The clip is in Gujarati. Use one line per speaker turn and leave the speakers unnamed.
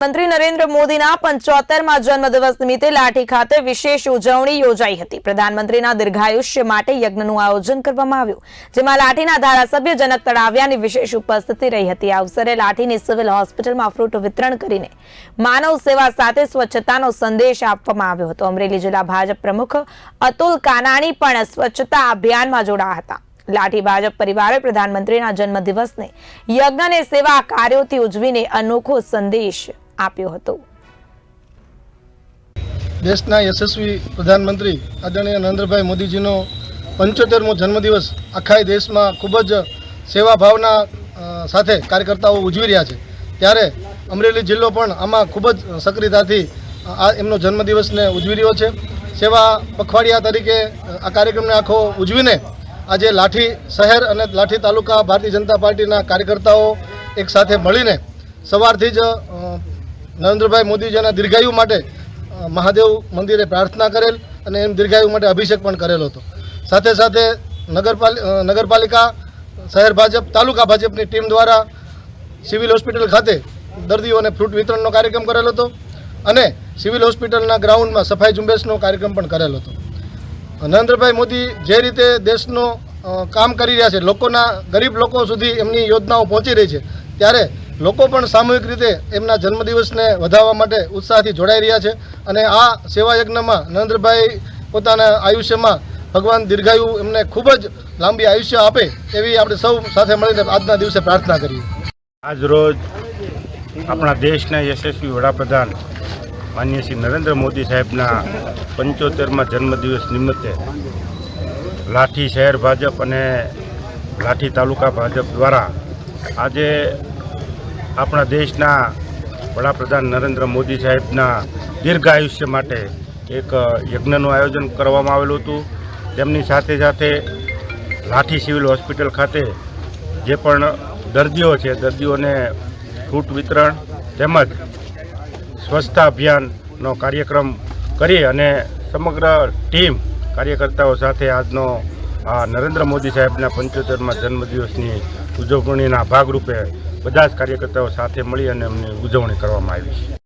મંત્રી નરેન્દ્ર મોદીના પંચોતેરમાં જન્મદિવસ નિમિત્તે લાઠી ખાતે વિશેષ ઉજવણી યોજાઈ હતી. પ્રધાનમંત્રીના દીર્ઘાયુષ્ય માટે યજ્ઞનું આયોજન કરવામાં આવ્યું, જેમાં લાઠીના ધારાસભ્ય જનક તળાવિયાની વિશેષ ઉપસ્થિતિ રહી હતી. આ અવસરે લાઠીની સિવિલ હોસ્પિટલમાં ફ્રૂટ વિતરણ કરીને માનવ સેવા સાથે સ્વચ્છતાનો સંદેશ આપવામાં આવ્યો હતો. અમરેલી જિલ્લા ભાજપ પ્રમુખ અતુલ કાનાણી પણ સ્વચ્છતા અભિયાનમાં જોડાયા હતા. લાઠી ભાજપ પરિવારે પ્રધાનમંત્રીના જન્મદિવસને યજ્ઞ અને સેવા કાર્યોથી ઉજવીને અનોખો સંદેશ આપ્યો હતો.
દેશના યશસ્વી પ્રધાનમંત્રી આદરણીય નરેન્દ્રભાઈ મોદીજીનો પંચોતેરમો જન્મદિવસ આખા દેશમાં ખૂબ જ સેવા ભાવના સાથે કાર્યકર્તાઓ ઉજવી રહ્યા છે. ત્યારે અમરેલી જિલ્લો પણ આમાં ખૂબ જ સક્રિયતાથી આ એમનો જન્મદિવસને ઉજવી રહ્યો છે. સેવા પખવાડિયા તરીકે આ કાર્યક્રમને આખો ઉજવીને આજે લાઠી શહેર અને લાઠી તાલુકા ભારતીય જનતા પાર્ટીના કાર્યકર્તાઓ એક સાથે મળીને સવારથી જ નરેન્દ્રભાઈ મોદીજીના દીર્ઘાયુ માટે મહાદેવ મંદિરે પ્રાર્થના કરેલ અને એમ દીર્ઘાયુ માટે અભિષેક પણ કરેલો હતો. સાથે સાથે નગરપાલિ નગરપાલિકા, શહેર ભાજપ, તાલુકા ભાજપની ટીમ દ્વારા સિવિલ હોસ્પિટલ ખાતે દર્દીઓને ફ્રૂટ વિતરણનો કાર્યક્રમ કરેલો હતો અને સિવિલ હોસ્પિટલના ગ્રાઉન્ડમાં સફાઈ ઝુંબેશનો કાર્યક્રમ પણ કરેલો હતો. નરેન્દ્રભાઈ મોદી જે રીતે દેશનો કામ કરી રહ્યા છે, લોકોના, ગરીબ લોકો સુધી એમની યોજનાઓ પહોંચી રહી છે, ત્યારે લોકો પણ સામૂહિક રીતે એમના જન્મદિવસને વધારવા માટે ઉત્સાહથી જોડાઈ રહ્યા છે અને આ સેવા યજ્ઞમાં નરેન્દ્રભાઈ પોતાના આયુષ્યમાં ભગવાન દીર્ઘાયુ એમને ખૂબ જ લાંબી આયુષ્ય આપે એવી આપણે સૌ સાથે મળીને આજના દિવસે પ્રાર્થના કરીએ.
આજ રોજ આપણા દેશના યશસ્વી વડાપ્રધાન માન્ય શ્રી નરેન્દ્ર મોદી સાહેબના પંચોતેરમાં જન્મદિવસ નિમિત્તે લાઠી શહેર ભાજપ અને લાઠી તાલુકા ભાજપ દ્વારા આજે આપણા દેશના વડાપ્રધાન નરેન્દ્ર મોદી સાહેબના દીર્ઘ આયુષ્ય માટે એક યજ્ઞનું આયોજન કરવામાં આવેલું હતું. તેમની સાથે સાથે લાઠી સિવિલ હોસ્પિટલ ખાતે જે પણ દર્દીઓ છે, દર્દીઓને ફ્રૂટ વિતરણ તેમજ સ્વચ્છતા અભિયાનનો કાર્યક્રમ કરી અને સમગ્ર ટીમ કાર્યકર્તાઓ સાથે આજનો આ નરેન્દ્ર મોદી સાહેબના પંચોતેરમાં જન્મદિવસની ઉજવણીના ભાગરૂપે બધા જ કાર્યકર્તાઓ સાથે મળી અને એમની ઉજવણી કરવામાં આવી છે.